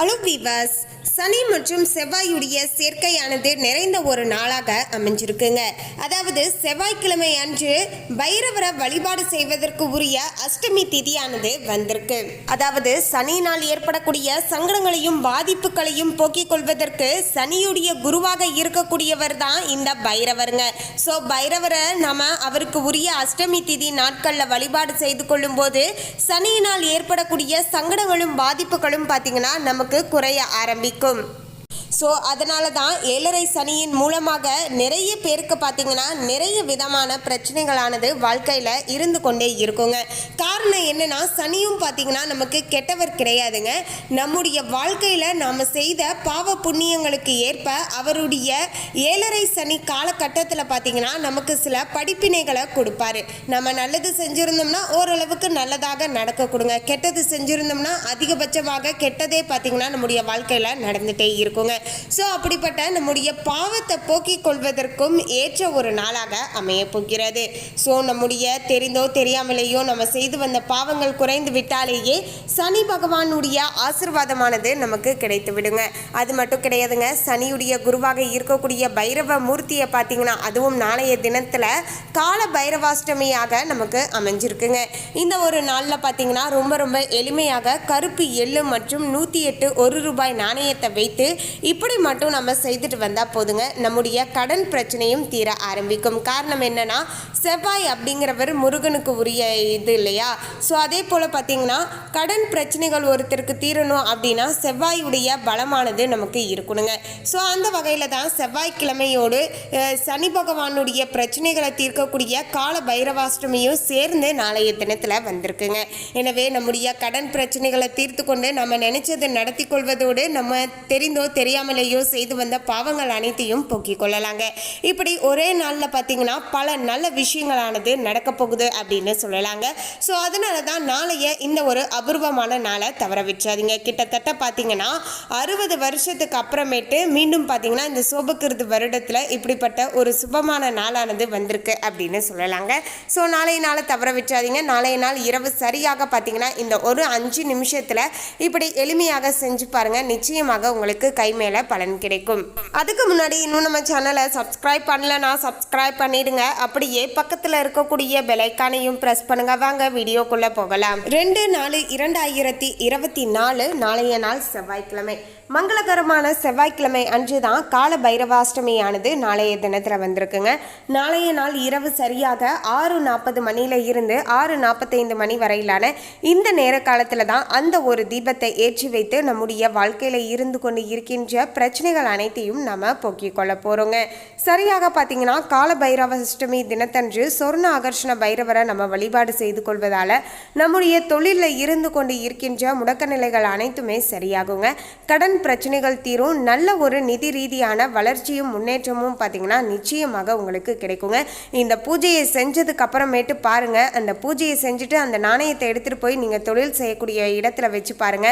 Hello viewers சனி மற்றும் செவ்வாயுடைய சேர்க்கையானது நிறைந்த ஒரு நாளாக அமைஞ்சிருக்குங்க. அதாவது செவ்வாய்க்கிழமை அன்று பைரவரை வழிபாடு செய்வதற்கு உரிய அஷ்டமி திதியானது வந்திருக்கு. அதாவது சனியினால் ஏற்படக்கூடிய சங்கடங்களையும் பாதிப்புகளையும் போக்கிக் கொள்வதற்கு சனியுடைய குருவாக இருக்கக்கூடியவர் தான் இந்த பைரவருங்க. ஸோ பைரவரை நம்ம அவருக்கு உரிய அஷ்டமி திதி நாட்களில் வழிபாடு செய்து கொள்ளும்போது சனியினால் ஏற்படக்கூடிய சங்கடங்களும் பாதிப்புகளும் பார்த்தீங்கன்னா நமக்கு குறைய ஆரம்பிக்கும். ஸோ அதனால தான் ஏழரை சனியின் மூலமாக நிறைய பேருக்கு பார்த்தீங்கன்னா நிறைய விதமான பிரச்சனைகளானது வாழ்க்கையில் இருந்து கொண்டே இருக்குங்க. காரணம் என்னன்னா சனியும் பார்த்தீங்கன்னா நமக்கு கெட்டவர் கிடையாதுங்க. நம்முடைய வாழ்க்கையில் நாம் செய்த பாவ புண்ணியங்களுக்கு ஏற்ப அவருடைய ஏழரை சனி காலகட்டத்தில் பார்த்தீங்கன்னா நமக்கு சில படிப்பினைகளை கொடுப்பாரு. நம்ம நல்லது செஞ்சுருந்தோம்னா ஓரளவுக்கு நல்லதாக நடக்க கொடுங்க. கெட்டது செஞ்சுருந்தோம்னா அதிகபட்சமாக கெட்டதே பார்த்தீங்கன்னா நம்முடைய வாழ்க்கையில் நடந்துகிட்டே இருக்குங்க. ஸோ அப்படிப்பட்ட நம்முடைய பாவத்தை போக்கிக் கொள்வதற்கும் ஏற்ற ஒரு நாளாக அமைய போகிறது. ஸோ நம்முடைய தெரிந்தோ தெரியாமலேயோ நம்ம செய்து வந்த பாவங்கள் குறைந்து விட்டாலேயே சனி பகவானுடைய ஆசிர்வாதமானது நமக்கு கிடைத்து விடுங்க. அது மட்டும் கிடையாதுங்க சனியுடைய குருவாக இருக்கக்கூடிய பைரவ மூர்த்தியை பார்த்தீங்கன்னா அதுவும் நாளைய தினத்தில் கால பைரவாஷ்டமியாக நமக்கு அமைஞ்சிருக்குங்க. இந்த ஒரு நாளில் பார்த்தீங்கன்னா ரொம்ப ரொம்ப எளிமையாக கருப்பு எள்ளு மற்றும் நூற்றி எட்டு ஒரு ரூபாய் நாணயத்தை வைத்து இப்படி மட்டும் நம்ம செய்துட்டு வந்தால் போதுங்க. நம்முடைய கடன் பிரச்சனையும் தீர ஆரம்பிக்கும். காரணம் என்னன்னா செவ்வாய் அப்படிங்கிறவர் முருகனுக்கு உரிய இது இல்லையா? ஸோ அதே போல் பார்த்தீங்கன்னா கடன் பிரச்சனைகள் ஒருத்தருக்கு தீரணும் அப்படின்னா செவ்வாயுடைய பலமானது நமக்கு இருக்கணுங்க. ஸோ அந்த வகையில் தான் செவ்வாய்க்கிழமையோடு சனி பகவானுடைய பிரச்சனைகளை தீர்க்கக்கூடிய கால பைரவாஷ்டமியும் சேர்ந்து நாளைய தினத்தில் வந்திருக்குங்க. எனவே நம்முடைய கடன் பிரச்சனைகளை தீர்த்து கொண்டு நம்ம நினைச்சதை நடத்தி கொள்வதோடு நம்ம தெரிந்தோ தெரியாமல் தெரியாமலேயோ செய்து வந்த பாவங்கள் அனைத்தையும் போக்கிக் கொள்ளலாங்க. இப்படி ஒரே நாளில் பார்த்தீங்கன்னா பல நல்ல விஷயங்களானது நடக்க போகுது அப்படின்னு சொல்லலாங்க. ஸோ அதனால தான் நாளைய இந்த ஒரு அபூர்வமான நாளை தவற விட்டுறாதீங்க. கிட்டத்தட்ட பார்த்தீங்கன்னா அறுபது வருஷத்துக்கு அப்புறமேட்டு மீண்டும் பார்த்தீங்கன்னா இந்த சோபகிருது வருடத்தில் இப்படிப்பட்ட ஒரு சுபமான நாளானது வந்திருக்கு அப்படின்னு சொல்லலாங்க. ஸோ நாளைய நாளை தவற விட்டுறாதீங்க. நாளைய நாள் இரவு சரியாக பார்த்தீங்கன்னா இந்த ஒரு அஞ்சு நிமிஷத்தில் இப்படி எளிமையாக செஞ்சு பாருங்கள் நிச்சயமாக உங்களுக்கு கை மேலே பலன் கிடைக்கும். அதுக்கு முன்னாடி இன்னும் நம்ம சேனலை சப்ஸ்கிரைப் பண்ணலன்னா சப்ஸ்கிரைப் பண்ணிடுங்க. அப்படியே பக்கத்தில் இருக்கக்கூடிய பெலைக்கானையும் ப்ரெஸ் பண்ணுங்க. வாங்க வீடியோக்குள்ளே போகலாம். ரெண்டு நாலு இரண்டாயிரத்தி இருபத்தி நாலு நாளைய நாள் செவ்வாய்க்கிழமை. மங்களகரமான செவ்வாய்க்கிழமை அன்று தான் கால பைரவாஷ்டமியானது நாளைய தினத்தில் வந்திருக்குங்க. நாளைய நாள் இரவு சரியாக ஆறு நாற்பது மணியில் இருந்து ஆறு நாற்பத்தைந்து மணி வரையிலான இந்த நேர காலத்தில் தான் அந்த ஒரு தீபத்தை ஏற்றி வைத்து நம்முடைய வாழ்க்கையில் இருந்து கொண்டு இருக்கின்ற பிரச்சனைகள் அனைத்தையும் நம்ம போக்கிக் கொள்ள போகிறோங்க சரியாக பார்த்தீங்கன்னா கால பைரவாஷ்டமி தினத்தன்று சொர்ண ஆகர்ஷண பைரவரை நம்ம வழிபாடு செய்து கொள்வதால் நம்முடைய தொழிலில் இருந்து கொண்டு இருக்கின்ற முடக்க நிலைகள் அனைத்துமே சரியாகுங்க. கடன் பிரச்சனைகள் தீரும். நல்ல ஒரு நிதி ரீதியான வளர்ச்சியும் முன்னேற்றமும் பார்த்தீங்கன்னா நிச்சயமாக உங்களுக்கு கிடைக்குங்க. இந்த பூஜையை செஞ்சதுக்கு அப்புறமேட்டு பாருங்க. அந்த பூஜையை செஞ்சுட்டு அந்த நாணயத்தை எடுத்துட்டு போய் நீங்கள் தொழில் செய்யக்கூடிய இடத்துல வச்சு பாருங்க.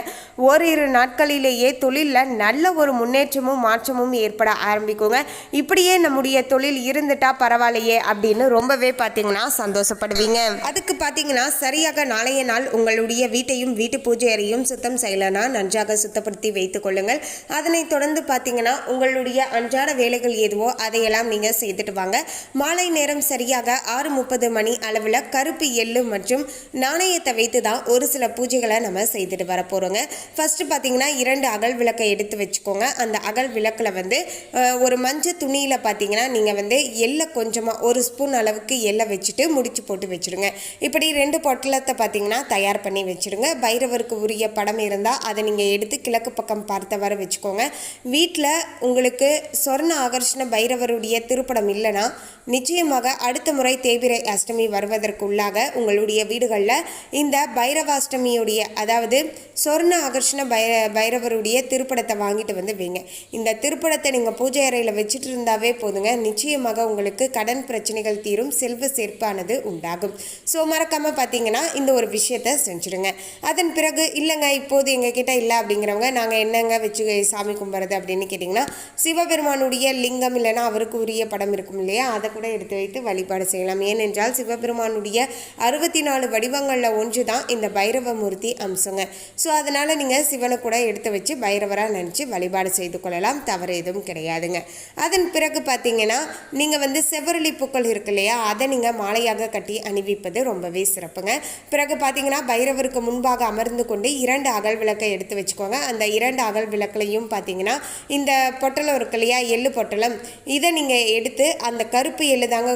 ஓரிரு நாட்களிலேயே தொழிலில் நல்ல ஒரு முன்னேற்றமும் மாற்றமும் ஏற்பட ஆரம்பிக்குங்க. இப்படியே நம்முடைய தொழில் இருந்துட்டா பரவாயில்லையே அப்படின்னு ரொம்பவே பார்த்தீங்கன்னா சந்தோஷப்படுவீங்க. அதுக்கு பார்த்தீங்கன்னா சரியாக நாளைய நாள் உங்களுடைய வீட்டையும் வீட்டு பூஜை அறையும் சுத்தம் செய்யலைன்னா நன்றாக சுத்தப்படுத்தி வைத்துக்கொள்ள கொள்ளுங்கள். அதனை தொடர்ந்து பார்த்தீங்கன்னா உங்களுடைய அன்றாட வேலைகள் எதுவோ அதையெல்லாம் நீங்கள் செய்துட்டு வாங்க. மாலை நேரம் சரியாக ஆறு முப்பது மணி அளவில் கருப்பு எள்ளு மற்றும் நாணயத்தை வைத்து தான் ஒரு சில பூஜைகளை நம்ம செய்துட்டு வர போகிறோங்க ஃபஸ்ட்டு பார்த்தீங்கன்னா இரண்டு அகல் விளக்கை எடுத்து வச்சுக்கோங்க. அந்த அகல் விளக்கில் வந்து ஒரு மஞ்சள் துணியில் பார்த்தீங்கன்னா நீங்கள் வந்து எள்ளை கொஞ்சமாக ஒரு ஸ்பூன் அளவுக்கு எள்ளை வச்சுட்டு முடிச்சு போட்டு வச்சுருங்க இப்படி ரெண்டு பொட்டலத்தை பார்த்தீங்கன்னா தயார் பண்ணி வச்சுருங்க பைரவருக்கு உரிய படம் இருந்தால் அதை நீங்கள் எடுத்து கிழக்கு பக்கம் பார்த்து பார்த்தவாறு வச்சுக்கோங்க. வீட்டில் உங்களுக்கு சொர்ண ஆகர்ஷண பைரவருடைய திருப்படம் இல்லைன்னா நிச்சயமாக அடுத்த முறை தேய்பிரை அஷ்டமி வருவதற்குள்ளாக உங்களுடைய வீடுகளில் இந்த பைரவாஷ்டமியுடைய அதாவது சொர்ண ஆகர்ஷண பைர பைரவருடைய திருப்படத்தை வாங்கிட்டு வந்து வைங்க. இந்த திருப்படத்தை நீங்கள் பூஜை அறையில் வச்சுட்டு இருந்தாவே போதுங்க. நிச்சயமாக உங்களுக்கு கடன் பிரச்சனைகள் தீரும் செல்வ சேர்ப்பானது உண்டாகும். ஸோ மறக்காமல் பார்த்தீங்கன்னா இந்த ஒரு விஷயத்த செஞ்சுடுங்க. அதன் பிறகு இல்லைங்க இப்போது எங்ககிட்ட இல்லை அப்படிங்கிறவங்க நாங்கள் என்னங்க வச்சு சாமி கும்பிட்றது அப்படின்னு கேட்டிங்கன்னா சிவபெருமானுடைய லிங்கம் இல்லைன்னா அவருக்கு உரிய படம் இருக்கும் இல்லையா? அதை கூட எடுத்து வைத்து வழிபாடு செய்யலாம். ஏனென்றால் சிவபெருமானுடைய அறுபத்தி நாலு வடிவங்களில் ஒன்று தான் இந்த பைரவமூர்த்தி அம்சங்க. ஸோ அதனால் நீங்கள் சிவனை கூட எடுத்து வச்சு பைரவராக நினச்சி வழிபாடு செய்து கொள்ளலாம். தவறு எதுவும் கிடையாதுங்க. அதன் பிறகு பார்த்தீங்கன்னா நீங்கள் வந்து செவ்வரளி பூக்கள் இருக்கு இல்லையா? அதை நீங்கள் மாலையாக கட்டி அணிவிப்பது ரொம்பவே சிறப்புங்க. பிறகு பார்த்தீங்கன்னா பைரவருக்கு முன்பாக அமர்ந்து கொண்டு இரண்டு அகல் விளக்கை எடுத்து வச்சுக்கோங்க. அந்த இரண்டு அகல் விளக்குலையும் பார்த்தீங்கன்னா இந்த பொட்டலம் இருக்கு இல்லையா எள்ளு பொட்டலம் இதை நீங்கள் எடுத்து அந்த கருப்பு எள்ளு தாங்க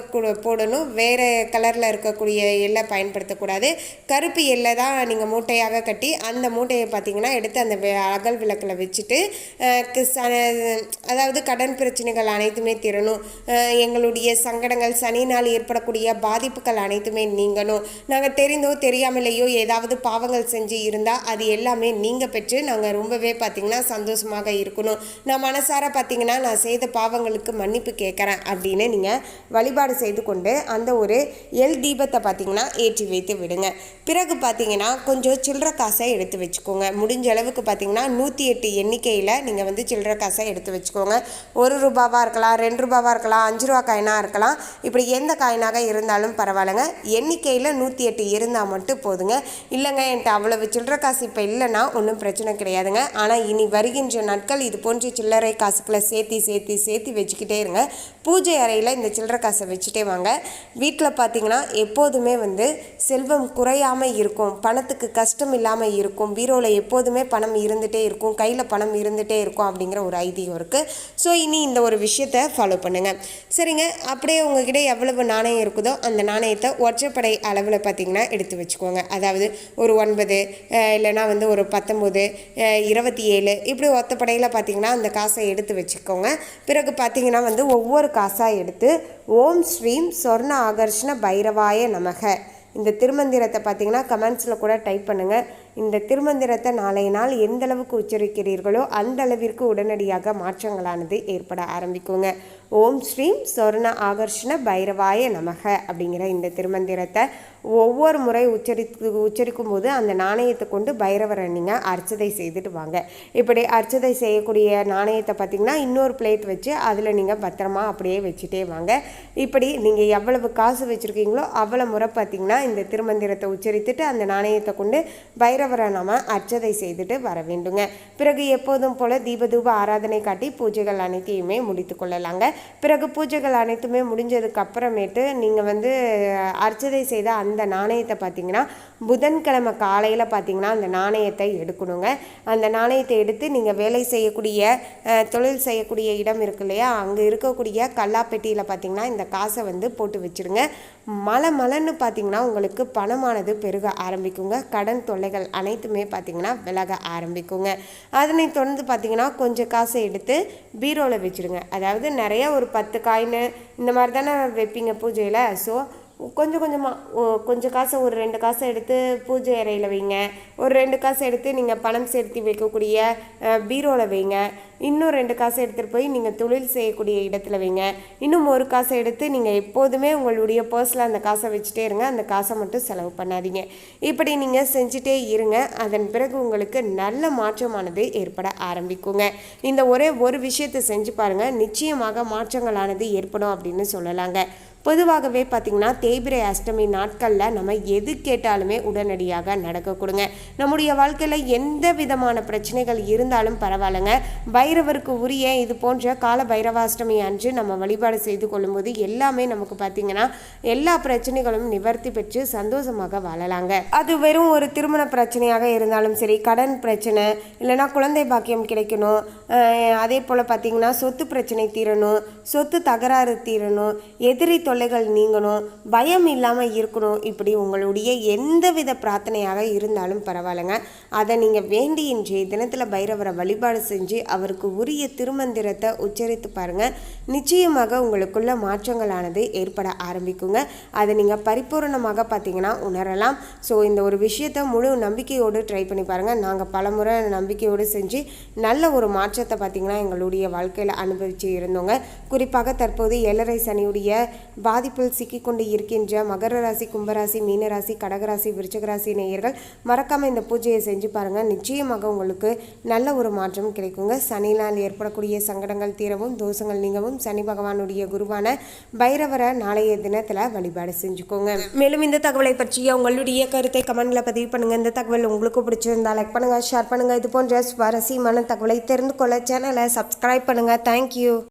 போடணும். வேறு கலரில் இருக்கக்கூடிய எள்ளை பயன்படுத்தக்கூடாது. கருப்பு எள்ளை தான் நீங்கள் மூட்டையாக கட்டி அந்த மூட்டையை பார்த்தீங்கன்னா எடுத்து அந்த அகல் விளக்கில் வச்சுட்டு அதாவது கடன் பிரச்சனைகள் அனைத்துமே திறனும் எங்களுடைய சங்கடங்கள் சனினால் ஏற்படக்கூடிய பாதிப்புகள் அனைத்துமே நீங்கணும். நாங்கள் தெரிந்தோ தெரியாமலேயோ ஏதாவது பாவங்கள் செஞ்சு இருந்தால் அது எல்லாமே நீங்கள் பெற்று நாங்கள் ரொம்பவே பார்த்திங்கன்னா சந்தோஷமாக இருக்கணும். நான் மனசார பார்த்தீங்கன்னா நான் செய்த பாவங்களுக்கு மன்னிப்பு கேட்குறேன் அப்படின்னு நீங்கள் வழிபாடு செய்து கொண்டு அந்த ஒரு எல் தீபத்தை பார்த்தீங்கன்னா ஏற்றி வைத்து விடுங்க. பிறகு பார்த்தீங்கன்னா கொஞ்சம் சில்லற காசை எடுத்து வச்சுக்கோங்க. முடிஞ்ச அளவுக்கு பார்த்தீங்கன்னா நூற்றி எட்டு எண்ணிக்கையில் நீங்கள் வந்து சில்லற காசை எடுத்து வச்சுக்கோங்க. ஒரு ரூபாவாக இருக்கலாம் ரெண்டு ரூபாவாக இருக்கலாம் அஞ்சு ரூபா காயினாக இருக்கலாம். இப்படி எந்த காயினாக இருந்தாலும் பரவாயில்லைங்க. எண்ணிக்கையில் நூற்றி எட்டு இருந்தால் மட்டும் போதுங்க. இல்லைங்க என்கிட்ட அவ்வளவு சில்லற காசு இப்போ இல்லைன்னா ஒன்றும் பிரச்சனை கிடையாதுங்க. ஆனால் இனி வருகின்ற நாட்கள் இது போன்ற சில்லறை காசுக்களை சேர்த்தி சேர்த்தி சேர்த்தி வச்சுக்கிட்டே இருங்க. பூஜை அறையில் இந்த சில்லறை காசை வச்சுட்டே வாங்க. வீட்டில் பார்த்தீங்கன்னா எப்போதுமே வந்து செல்வம் குறையாமல் இருக்கும். பணத்துக்கு கஷ்டம் இல்லாமல் இருக்கும். பீரோவில் எப்போதுமே பணம் இருந்துகிட்டே இருக்கும். கையில் பணம் இருந்துகிட்டே இருக்கும் அப்படிங்கிற ஒரு ஐதீகம் இருக்குது ஸோ இனி இந்த ஒரு விஷயத்தை ஃபாலோ பண்ணுங்கள் சரிங்க. அப்படியே உங்ககிட்ட எவ்வளவு நாணயம் இருக்குதோ அந்த நாணயத்தை ஒற்றைப்படை அளவில் பார்த்தீங்கன்னா எடுத்து வச்சுக்கோங்க. அதாவது ஒரு ஒன்பது இல்லைனா இல்லைன்னா வந்து ஒரு பத்தொம்போது இருபத்தி ஏழு இப்படி ஒத்தப்படையில் பார்த்தீங்கன்னா அந்த காசை எடுத்து வச்சுக்கோங்க. பிறகு பார்த்தீங்கன்னா வந்து ஒவ்வொரு காசாக எடுத்து ஓம் ஸ்ரீம் சொர்ண ஆகர்ஷண பைரவாய நமக. இந்த திருமந்திரத்தை பார்த்தீங்கன்னா கமெண்ட்ஸில் கூட டைப் பண்ணுங்கள் இந்த திருமந்திரத்தை நாளைய நாள் எந்த அளவுக்கு உச்சரிக்கிறீர்களோ அந்த அளவிற்கு உடனடியாக மாற்றங்களானது ஏற்பட ஆரம்பிக்குங்க. ஓம் ஸ்ரீம் சொர்ண ஆகர்ஷண பைரவாய நமக அப்படிங்கிற இந்த திருமந்திரத்தை ஒவ்வொரு முறை உச்சரித்து உச்சரிக்கும் போது அந்த நாணயத்தை கொண்டு பைரவரை நீங்கள் அர்ச்சதை செய்துட்டு வாங்க. இப்படி அர்ச்சதை செய்யக்கூடிய நாணயத்தை பார்த்தீங்கன்னா இன்னொரு பிளேட் வச்சு அதில் நீங்கள் பத்திரமா அப்படியே வச்சுட்டே வாங்க. இப்படி நீங்கள் எவ்வளவு காசு வச்சுருக்கீங்களோ அவ்வளோ முறை பார்த்தீங்கன்னா இந்த திருமந்திரத்தை உச்சரித்துட்டு அந்த நாணயத்தை கொண்டு பைரவரை நாம் அர்ச்சதை செய்துட்டு வர வேண்டுங்க. பிறகு எப்போதும் போல தீபதூப ஆராதனை காட்டி பூஜைகள் அனைத்தையுமே முடித்து கொள்ளலாங்க. பிறகு பூஜைகள் அனைத்துமே முடிஞ்சதுக்கு அப்புறமேட்டு நீங்கள் வந்து அர்ச்சதை செய்த அந்த அந்த நாணயத்தை பார்த்தீங்கன்னா புதன்கிழமை காலையில் பார்த்தீங்கன்னா அந்த நாணயத்தை எடுக்கணுங்க. அந்த நாணயத்தை எடுத்து நீங்கள் வேலை செய்யக்கூடிய தொழில் செய்யக்கூடிய இடம் இருக்கு இல்லையா? அங்கே இருக்கக்கூடிய கல்லாப்பெட்டியில் பார்த்தீங்கன்னா இந்த காசை வந்து போட்டு வச்சிருங்க மலை மலைன்னு பார்த்தீங்கன்னா உங்களுக்கு பணமானது பெருக ஆரம்பிக்குங்க. கடன் தொல்லைகள் அனைத்துமே பார்த்தீங்கன்னா விலக ஆரம்பிக்குங்க. அதனை தொடர்ந்து பார்த்தீங்கன்னா கொஞ்சம் காசை எடுத்து பீரோவில் வச்சுருங்க அதாவது நிறைய ஒரு பத்து காயின் இந்த மாதிரி தானே வைப்பீங்க பூஜையில். ஸோ கொஞ்சம் கொஞ்சமாக கொஞ்சம் காசை ஒரு ரெண்டு காசை எடுத்து பூஜை அறையில் வைங்க. ஒரு ரெண்டு காசை எடுத்து நீங்கள் பணம் செலுத்தி வைக்கக்கூடிய பீரோவில் வைங்க. இன்னும் ரெண்டு காசை எடுத்துகிட்டு போய் நீங்கள் தொழில் செய்யக்கூடிய இடத்துல வைங்க. இன்னும் ஒரு காசை எடுத்து நீங்கள் எப்போதுமே உங்களுடைய பர்ஸில் அந்த காசை வச்சுட்டே இருங்க. அந்த காசை மட்டும் செலவு பண்ணாதீங்க. இப்படி நீங்கள் செஞ்சுட்டே இருங்க. அதன் பிறகு உங்களுக்கு நல்ல மாற்றமானது ஏற்பட ஆரம்பிக்குங்க. இந்த ஒரே ஒரு விஷயத்தை செஞ்சு பாருங்கள் நிச்சயமாக மாற்றங்களானது ஏற்படும் அப்படின்னு சொல்லலாங்க. பொதுவாகவே பார்த்திங்கன்னா தேய்பிரை அஷ்டமி நாட்களில் நம்ம எது கேட்டாலுமே உடனடியாக நடக்க கொடுங்க நம்முடைய வாழ்க்கையில் எந்த விதமான பிரச்சனைகள் இருந்தாலும் பரவாயில்லைங்க. பைரவருக்கு உரிய இது போன்ற கால பைரவாஷ்டமி அன்று நம்ம வழிபாடு செய்து கொள்ளும்போது எல்லாமே நமக்கு பார்த்திங்கன்னா எல்லா பிரச்சனைகளும் நிவர்த்தி பெற்று சந்தோஷமாக வாழலாங்க. அது வெறும் ஒரு திருமண பிரச்சனையாக இருந்தாலும் சரி கடன் பிரச்சனை இல்லைன்னா குழந்தை பாக்கியம் கிடைக்கணும். அதே போல் பார்த்திங்கன்னா சொத்து பிரச்சனை தீரணும். சொத்து தகராறு தீரணும் எதிரி தொல்லைகள் நீங்கணும் பயம் இல்லாமல் இருக்கணும். இப்படி உங்களுடைய எந்தவித பிரார்த்தனையாக இருந்தாலும் பரவாயில்லைங்க. அதை நீங்கள் வேண்டி இன்றைய தினத்தில் பைரவரை வழிபாடு செஞ்சு அவருக்கு உரிய திருமந்திரத்தை உச்சரித்து பாருங்கள் நிச்சயமாக உங்களுக்குள்ள மாற்றங்களானது ஏற்பட ஆரம்பிக்குங்க. அதை நீங்கள் பரிபூரணமாக பார்த்தீங்கன்னா உணரலாம். ஸோ இந்த ஒரு விஷயத்தை முழு நம்பிக்கையோடு ட்ரை பண்ணி பாருங்கள் நாங்கள் பலமுறை நம்பிக்கையோடு செஞ்சு நல்ல ஒரு மாற்றத்தை பார்த்தீங்கன்னா எங்களுடைய வாழ்க்கையில் அனுபவித்து இருந்தோங்க. குறிப்பாக தற்போது ஏழரை சனியுடைய பாதிப்பில் சிக்கிக்கொண்டு இருக்கின்ற மகர ராசி கும்பராசி மீனராசி கடகராசி விருச்சகராசி நேயர்கள் மறக்காமல் இந்த பூஜையை செஞ்சு பாருங்கள் நிச்சயமாக உங்களுக்கு நல்ல ஒரு மாற்றம் கிடைக்குங்க. சனியினால் ஏற்படக்கூடிய சங்கடங்கள் தீரவும் தோஷங்கள் நீங்கவும் சனி பகவானுடைய குருவான பைரவரை நாளைய தினத்தில் வழிபாடு செஞ்சுக்கோங்க. மேலும் இந்த தகவலை பற்றிய உங்களுடைய கருத்தை கமெண்ட்ல பதிவு பண்ணுங்க. இந்த தகவல் உங்களுக்கு பிடிச்சிருந்தா லைக் பண்ணுங்க ஷேர் பண்ணுங்க. இது போன்ற சுவாரஸ்யமான தகவலை தெரிந்து கொள்ள சேனலை சப்ஸ்கிரைப் பண்ணுங்க. தேங்க்யூ